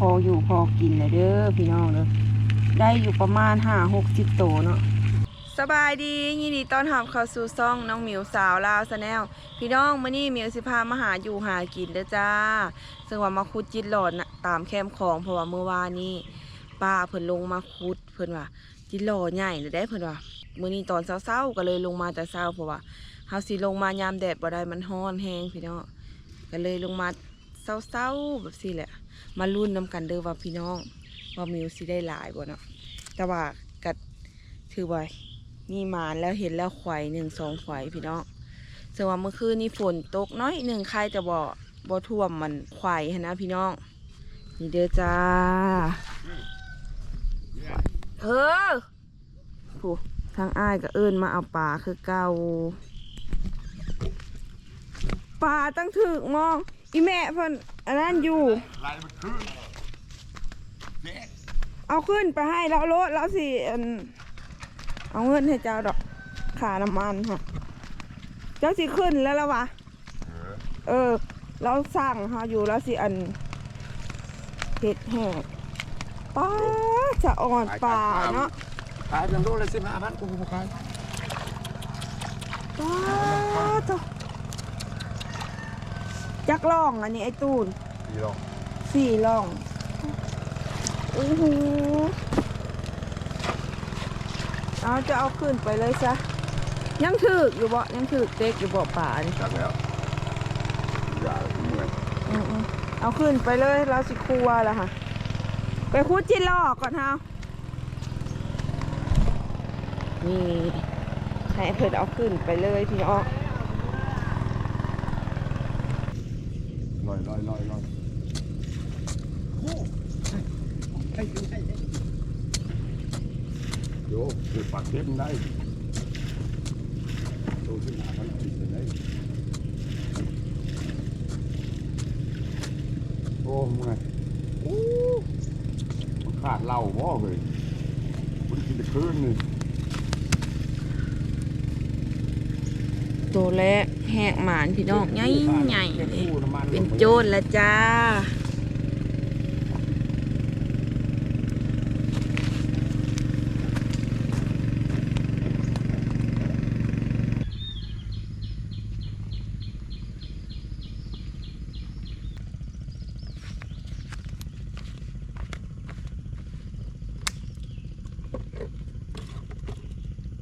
พออยู่พอกินเลยเด้อพี่น้องเด้อได้อยู่ประมาณห้าหกสิบโตเนาะสบายดียินดีต้อนรับเข้าสู่ซ่องน้องหมิวสาวลาวสแนลพี่น้องมื้อนี้หมิวสิพามาหาอยู่หากินเด้อจ้า ซึ่งว่ามาขุดจิตหลอดนะตามแคมของเพราะว่าเมื่อวานนี้ป้าเพิ่นลงมาขุดเพิ่นว่าจิตหลอดใหญ่เลยได้เพิ่นว่ามื้อนี้ตอนเช้าๆก็เลยลงมาแต่เช้าเพราะว่าเฮาสิลงมายามแดดบ่ได้มันร้อนแฮงพี่น้องก็เลยลงมาเช้าๆแบบซี่แหละ มาลุ้นน้ำกันเด้อว่าพี่น้องว่ามิวสิได้หลายบ่เนาะแต่ว่ากัดถือว่ามีหมานแล้วเห็นแล้วควายหนึ่งสองควายพี่น้องซึ่ว่าเมื่อคืนนี้ฝนตกน้อยหนึ่งใครจะบ่บ่ท่วมมันควายนะพี่น้อง นี่เด้อจ้าเฮ้อผู้ทางอ้ายก็เอิ้นมาเอาปลาคือเก่าปลาตั้งถึกมอง อีแม่เพิ่นอันนั้นอยู่ลายมันคือเด็กเอาขึ้นไปให้แล้วรถแล้วสิอันเอาเงินให้เจ้าดอกขาน้ำมันค่ะเจ้าสิขึ้นแล้วละวะ เออเออ เราสั่งเฮาอยู่แล้วสิอันเห็ดแห้งป้าจะอ่อนป่าเนาะขายเป็นโลละสิบห้าพันกูขายป้าจ้ะ จักล่องอันนี้ไอ้ตูนสี่หรอกสี่ล่องโอ้โหเอาจะเอาขึ้นไปเลยซะยังถึกอยู่บ่ยังถึกเต็กอยู่บ่ป่านี่จักแล้วอย่าเมื่อยอืมๆเอาขึ้นไปเลยเราสิครัวแล้วค่ะ ไปคูดจินลอกก่อนเฮานี่ให้เพิ่นเอาขึ้นไปเลยพี่น้องลอ ยลอยลอยลอยโยคือปากเต็มได้โตขึ้นหาพันกินได้โอ้เมื่อยโอ้มันขาดเหล้าบ่เลยมันกินแต่คืนนี่ ตัว แลกแหกหมานพี่น้องใหญ่ใหญ่เลยคู่ำมัเป็นโจรแล้วจ้า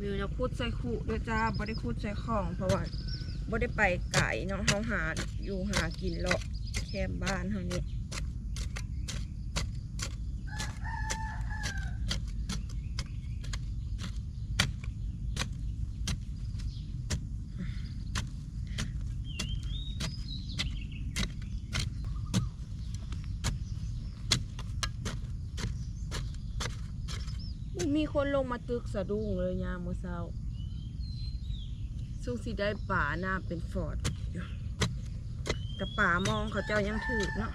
วิวจะ คูดใส่ขู่ด้วยจ้าบ่ได้คูดใส่ของเพราะว่าบ่ได้ไปไก่เนาะเฮาหาอยู่หากินเลาะแคมบ้านเฮานี่มีคนลงมาตึกสะดุ้งเลยยามมื้อเช้า สู้สิได้ป่าหน้าเป็นฟอร์ดแต่ป่ามองเขาเจ้ายังถือเนาะ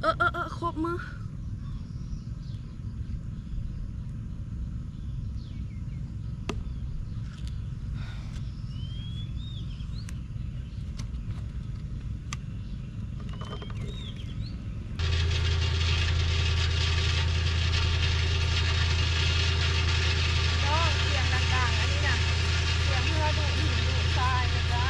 เออเออเออครบมือ น้องเสียงดังๆ อันนี้นะเสียงเพื่อดูดหินดูดทรายนะจ้า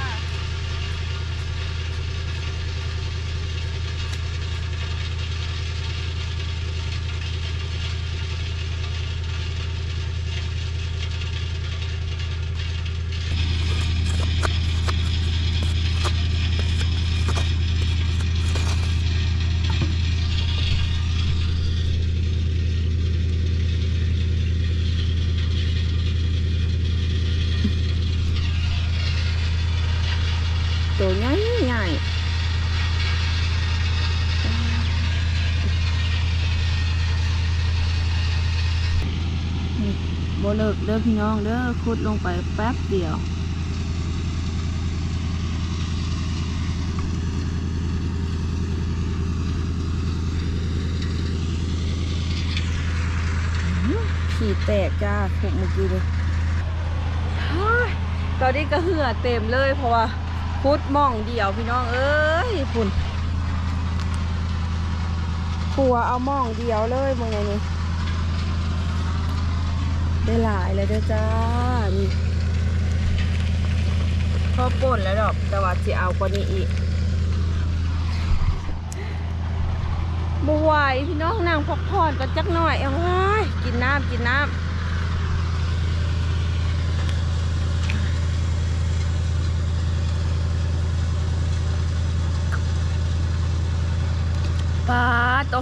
ตัวใหญ่ใหญ่โบเลิกเด้อพี่น้องเด้อขุดลงไปแป๊บเดียวขี่แตกจ้าขุกเมื่อกี้เลยตอนนี้ก็เหือเต็มเลยเพราะว่าพุดมองเดียวพี่น้องเอ้ยพุ่นขัวเอามองเดียวเลยมึงไงนี่ ได้หลายเลยเด้อจ้านี่พอป่นแล้วดอกแต่ว่าจะเอากว่านี้อีกบไหวพี่น้องนางพักผ่อนก็จักหน่อยเอาไว้ยกินน้ำกินน้ำปลาโต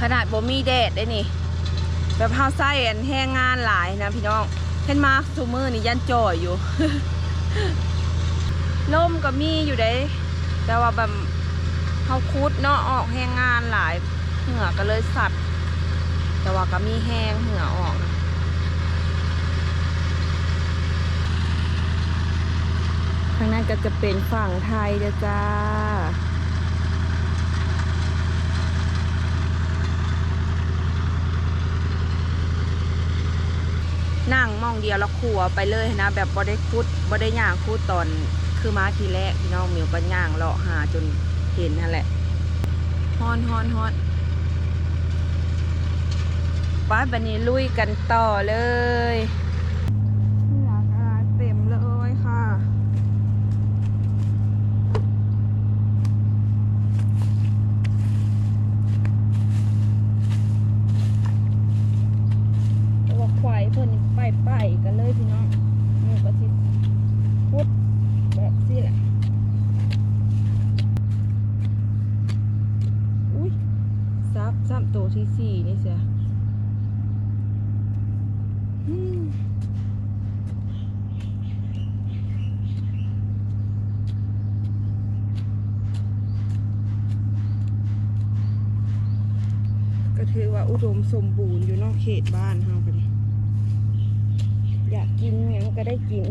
ขนาดบ่มีแดดได้นี่ แบบห้าไส้อันแห้งงานหลายนะพี่น้องเห็นมาซูมือนี่ยันจ่อยอยู่ล่มก็มีอยู่เด้แต่ว่าแบบเขาคุดเนาะออกแห้งงานหลายเหงื่อก็เลยสัตว์แต่ว่าก็มีแห้งเหงื่อออกทางนั้นก็จะเป็นฝั่งไทยเด้อจ้า นั่งมองเดียวแล้วขัวไปเลยนะ แบบบ่ได้คุดบ่ได้ย่างคุดตอนคือมาทีแรกพี่น้องมิวก็ย่างเลาะหาจนเห็นนั่นแหละฮอนฮอนฮอนป้าบันนี้ลุยกันต่อเลยเหลือกาเต็มเลยค่ะ ตัวควายเพิ่นไปไปกันเลยพี่น้องนี่ก็สิพุดแบบสิแหละอุ้ยซับซับตัวที่สี่นี่เสียอืมก็ถือ ว่าอุดมสมบูรณ์อยู่นอกเขตบ้านเฮากันอยากกินแหงก็ได้กิน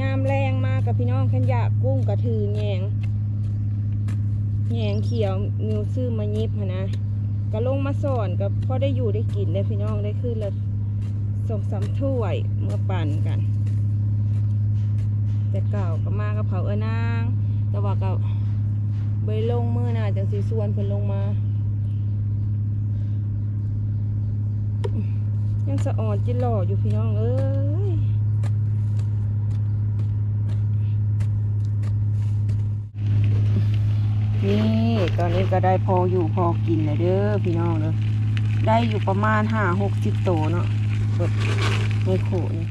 ยามแรงมากกับพี่น้องขันอยากกุ้งกระถือแหงแหงเขียวมิวซื้อมายิบนะก็ลงมาสอนกับพ่อได้อยู่ได้กินได้พี่น้องได้ขึ้นละสองสามถ้วยเมื่อปั่นกัน แต่เก่าก็มากับเผาเออนาง แต่ว่าก็ใบลงมือน่ะจังสีส่วนเพิ่นลงมา ยังสะอ่อนจิหล่ออยู่พี่น้องเอ้ยนี่ตอนนี้ก็ได้พออยู่พอกินเลยเด้อพี่น้องเด้อได้อยู่ประมาณห้าหกสิบโตเนาะแบบในโขนี่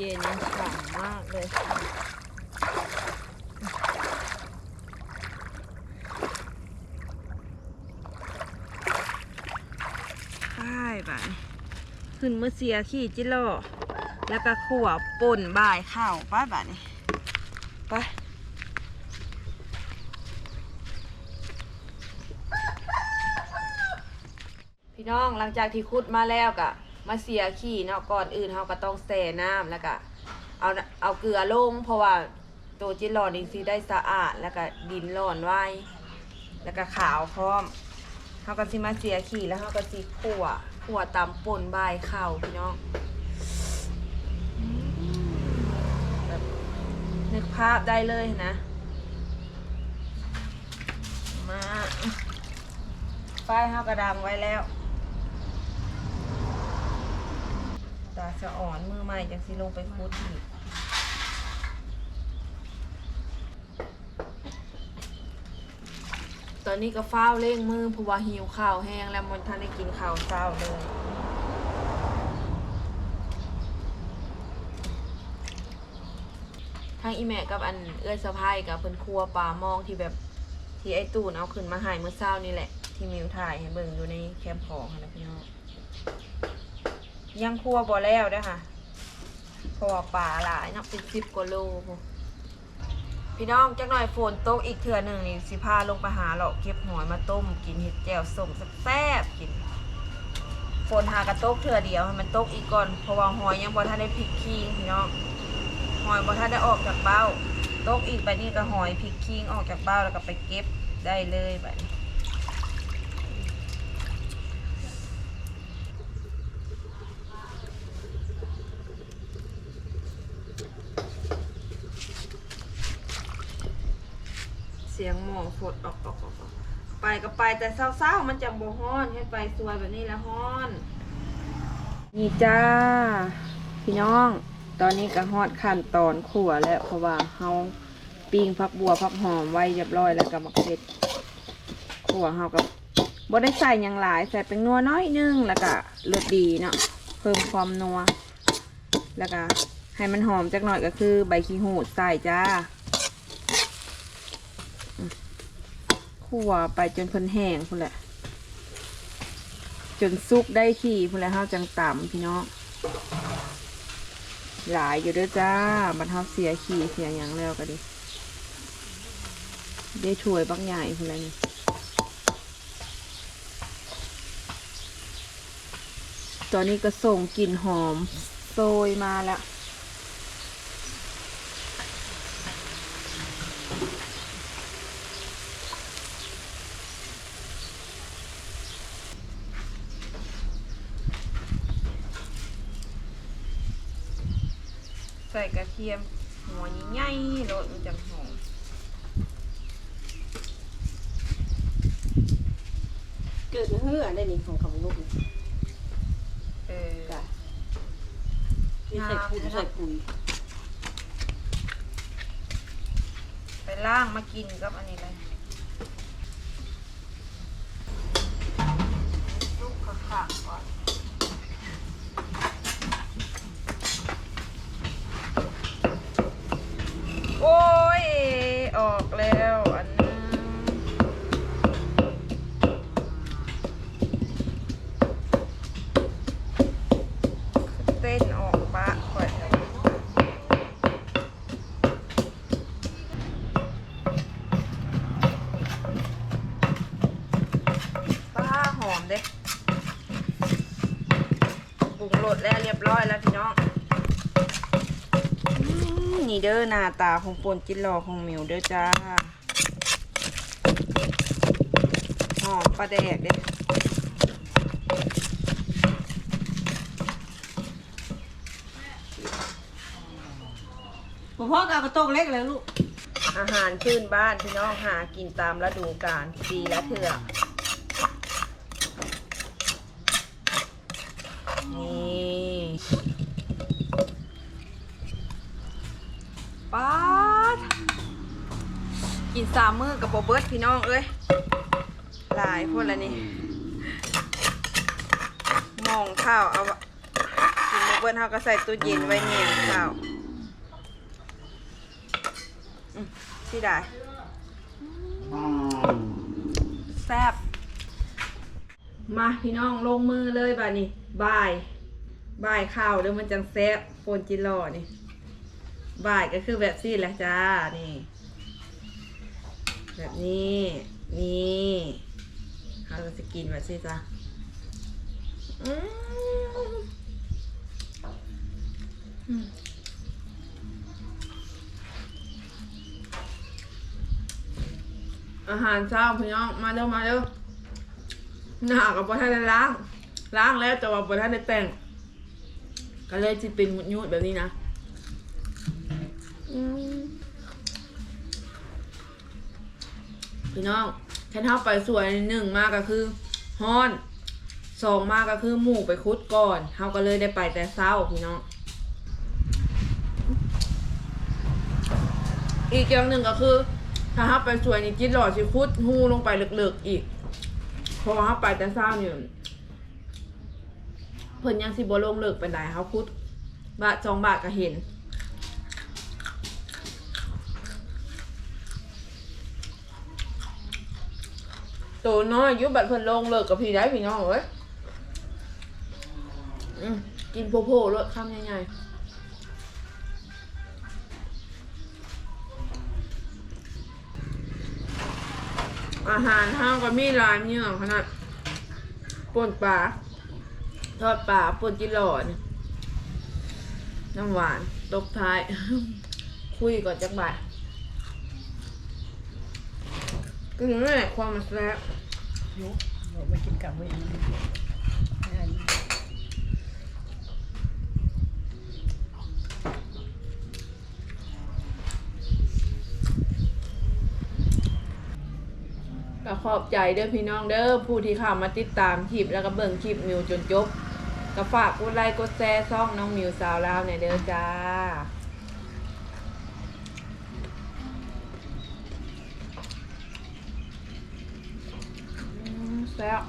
เย็นฉ่ำมากเลยใช่บ้านขึ้นเมื่อเสียขี่จิโร่แล้วก็ขั่วป่นบ่ายข้าวป้าบ้านนี่ไปพี่น้องหลังจากที่คุดมาแล้วก็ มาเสียขี้เนาะก่อนอื่นเราก็ต้องแช่น้ำแล้วก็เอาเอาเกลือลง เพราะว่าตัวจิหลอดนี่สิได้สะอาดแล้วก็ดินร้อนไว้ แล้วก็ขาวพร้อมเขาก็สิมาเสียขี้แล้วเขาก็สิขั่วขั่วตำป่นใบายข้าพี่น้องแบบนึกภาพได้เลยนะมาป้ายเขากระดังไว้แล้ว ตาสะอ่อนมือใหม่จังสิลงไปคุดอีกตอนนี้ก็เฝ้าวเร่งมือเพราะว่าหิวข้าวแห้งแล้วมันทันได้กินข้าวเช้าเลยทางอีแม่กับอันเอื้อยสะพายกับเพิ่นครัวปลามองที่แบบที่ไอตูนเอาขึ้นมาหายเมื่อเช้านี่แหละ ที่มิวถ่ายให้เบิ่งอยู่ในแคมป์ของค่ะนะพี่น้อง ยังครัวบ่แล้วเด้อค่ะพราะว่าป่าหลายเนาะเป็นสิบกว่าโลพี่น้องจักหน่อยฝนตกอีกเทื่อหนึ่งนี่สิพาลงไปหาเลาะเก็บหอยมาต้ม กินเห็ดแจ่วส้มแซ่บกินฝนหากระตกเทื่อเดียวให้มันตกอีกก่อนเพราะว่าหอยยังบ่ทันได้พลิกคิงพี่น้องหอยบ่ทันได้ออกจากเบ้าตกอีกไปนี่ก็หอยพริกคิงออกจากเบ้าแล้วก็ไปเก็บได้เลยแบบนี้เสียง หมอฝดออกออกออกออกไปก็ไปแต่เศร้าๆมันจังบ่ฮ้อนให้ไปสวยแบบนี้แล้วฮ้อน นี่จ้า พี่น้อง ตอนนี้ก็ฮอดขั้นตอนขั่วแล้วเพราะว่าเฮาปิ้งผักบัวผักหอมไว้เรียบร้อยแล้วก็มักเผ็ดขั่วเฮากับบ่ได้ใส่หยังหลายใส่เป็นนัวน้อยนึงแล้วก็เลือดดีเนาะเพิ่มความนัวแล้วก็ให้มันหอมจักหน่อยก็คือใบขี้หูดใส่จ้าอืม ขั่วไปจนเพิ่นแห้งพุ่นแหละ จนซุกได้ที่พุ่นแหละเฮาจังต่ำพี่น้องหลายอยู่ด้วยจ้าบรรเทาเสียขี่เสียหยังแล้วก็ดิได้ช่วยบักใหญ่คนละนี่ตอนนี้ก็ส่งกลิ่นหอมโซยมาแล้ว ส่กระเทียม หัวใหญ่ๆโรดมันจังหอมเกิดเฮือได้นี่ของคำลูกนี่เออจ้ะนี่ใส่ปุ๋ยใส่ปุ๋ยไปล่างมากินกับอันนี้เลยลูกขักๆก่อน โอ้ย ออกแล้วอันนึงเต้นออกปะก่อนป้าหอมเด้ปรุงรสแล้วเรียบร้อยแล้วพี่น้อง นี่เด้อหน้าตาของปนจินรอของหมิวเด้อจ้าหอมปลาแดกเด้พ่อพ่อกเอากระโตกเล็กเลยลูก อาหารพื้นบ้านพี่น้องหากินตามฤดูกาลปีละเถื่อนี่ ป๊าดกินสามมื้อกับโบเบิร์ตพี่น้องเอ้ยหลายคนละนี่มองข้าวเอากินโบเบิร์ตเขาก็ใส่ตู้เย็นไว้เนี่ยงข้าวอืมสิได้แซ่บมาพี่น้องลงมือเลยบ่านี่บายบายข้าวเดี๋ยวมันจังแซ่บโฟนจิรอนี่ บ่ายก็คือแบบซี่แหละจ้า นี่ แบบนี้ นี่เราจะกินแบบซี่จ้าอืมอืมอาหารเช้าพี่น้องมาเร็วมาเร็วหน้ากับบท่านได้ล้าง ล้างแล้วแต่ว่าบท่านได้แต่ง ก็เลยจะเป็นหมุดยุดแบบนี้นะ พี่น้องแค่เท้าไปสวยหนึ่งมากก็คือฮ้อนสองมากก็คือหมูไปคุดก่อนเฮาก็เลยได้ไปแต่เช้าพี่น้อง อีกอย่างหนึ่งก็คือ ถ้าฮับไปสวยนี่จิตหล่อสิคุดหูลงไปเลิกๆอีกพราะว่าไปแต่เศร้าอยู่เพิ่นยังสิบ่ลงเลิกไปไหนเขาคุดบาทสองบาทก็เห็น ตัวน้อยอยุบัดเพิ่นลงเลิกกับพี่ได้พี่น้องเอ้ยอืมกินโพโพรสคำใหญ่ๆอาหารห้างก็มีหลายเนื้อขนาดป่นปลาทอดปลาป่นจิหลอดน้ำหวานตบท้าย คุยก่อนจักบาท ก็นี่ความมันแซ่บยุกเดี๋ยวมากินกับมือนี้อันนี้ก็ขอบใจเด้อพี่น้องเด้อผู้ที่เข้ามาติดตามคลิปแล้วก็เบิ่งคลิปมิวจนจบก็ฝากกดไลค์กดแชร์ช่องน้องมิวสาวลาวเนี่ยเด้อจ้า แซ่บ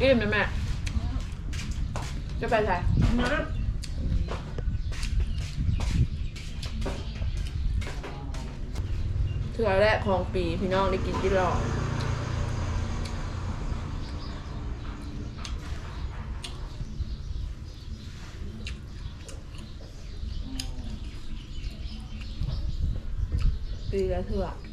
อิ่มเลยแม่ จะไปไหนนะเถื่อแรกของปีพี่น้องได้กินกี่รอ ดปีละ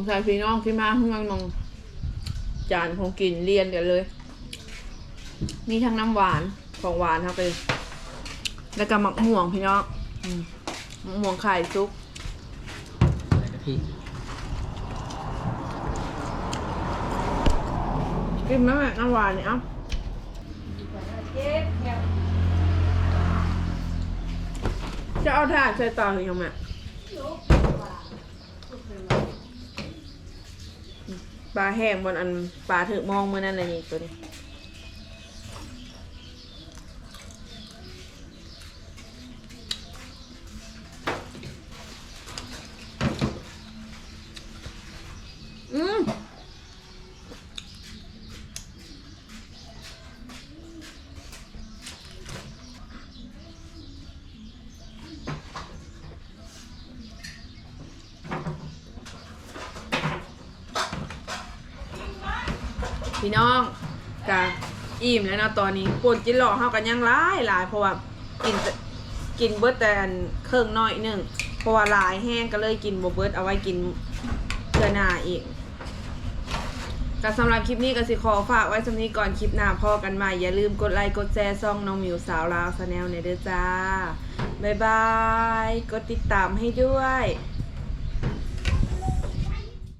สงสัยพี่น้องที่มาเฮืองนองจานของกินเรียนกันเลย มีทั้งน้ำหวานของหวานครับไปแล้วก็หมักม่วงพี่น้องอืมหมักม่วงไข่ซุปกะทิกินไหมแม่น้ำหวานเนี่ยเอ้าจะเอาถ่านใส่ต่อหรือยังแม่ ปลาแห้งบนอันปลาถึกมองเมื่อนั่นเลยนี่ตัวนี้ อืม พี่น้องกะอิ่มแล้วเนาะตอนนี้ปนจินหล่อเฮากันยังหลายหลายเพราะว่ากินกินเบิดแต่อันเครื่องน้อยหนึงเพราะว่าลายแห้งก็เลยกินบ่เบิดเอาไว้กินเพื่อหน้าอีกก็สำหรับคลิปนี้ก็สิขอฝากไว้สำนี้ก่อนคลิปหน้าพอกันใหม่ อย่าลืมกดไลค์กดแชร์ซ่องน้องมิวสาวลาวสแนลในเด้อจ้า บ๊ายบาย กดติดตามให้ด้วย